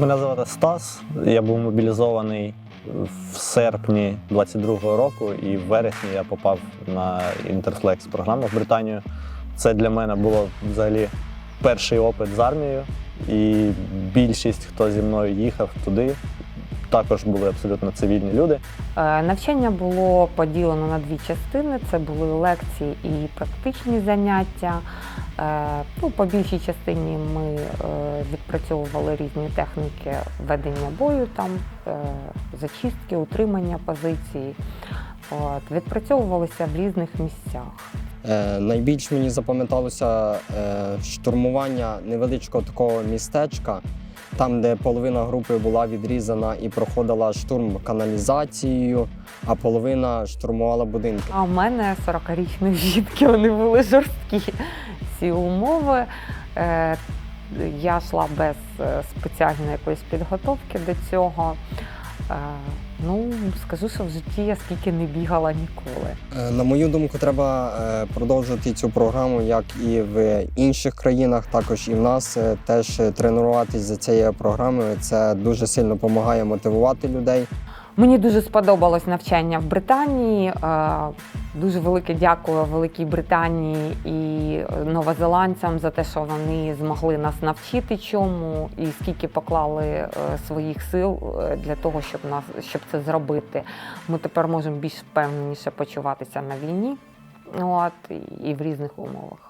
Мене звати Стас. Я був мобілізований в серпні 22-го року, і в вересні я попав на Інтерфлекс програму в Британію. Це для мене було взагалі перший опит з армією, і більшість, хто зі мною їхав туди, також були абсолютно цивільні люди. Е, Навчання було поділено на дві частини: це були лекції і практичні заняття. Е, Ну, по більшій частині ми е, відпрацьовували різні техніки ведення бою, там зачистки, утримання позицій. От, відпрацьовувалися в різних місцях. Е, найбільш мені запам'яталося е, штурмування невеличкого такого містечка, там, де половина групи була відрізана і проходила штурм каналізацією, а половина штурмувала будинки. А в мене 40-річні жінки, вони були жорсткі ці умови. Е, Я йшла без е, спеціальної якоїсь підготовки до цього. Ну, скажу, що в житті я скільки не бігала ніколи. Е, На мою думку, треба е, продовжити цю програму, як і в інших країнах, також і в нас е, теж тренуватись за цією програмою. Це дуже сильно допомагає мотивувати людей. Мені дуже сподобалось навчання в Британії. Е, Дуже велике дякую Великій Британії і новозеландцям за те, що вони змогли нас навчити чому і скільки поклали е, своїх сил е, для того, щоб нас щоб це зробити. Ми тепер можемо більш впевненіше почуватися на війні, от і в різних умовах.